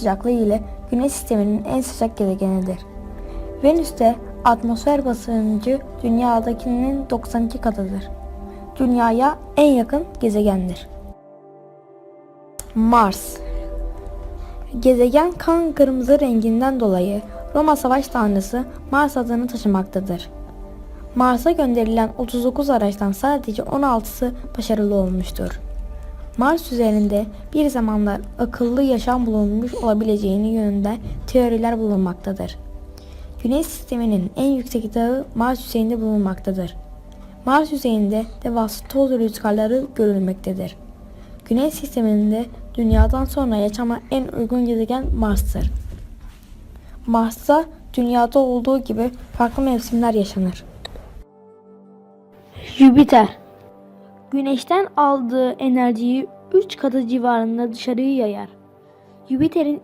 sıcaklığı ile Güneş sisteminin en sıcak gezegenidir. Venüs'te atmosfer basıncı Dünya'dakinin 92 katıdır. Dünya'ya en yakın gezegendir. Mars Gezegen kan kırmızı renginden dolayı Roma savaş tanrısı Mars adını taşımaktadır. Mars'a gönderilen 39 araçtan sadece 16'sı başarılı olmuştur. Mars üzerinde bir zamanlar akıllı yaşam bulunmuş olabileceğini yönünde teoriler bulunmaktadır. Güneş sisteminin en yüksek dağı Mars yüzeyinde bulunmaktadır. Mars yüzeyinde devasa toz rüzgarları görülmektedir. Güneş sisteminde dünyadan sonra yaşama en uygun gezegen Mars'tır. Mars'ta dünyada olduğu gibi farklı mevsimler yaşanır. Jüpiter Güneşten aldığı enerjiyi 3 katı civarında dışarıya yayar. Jüpiter'in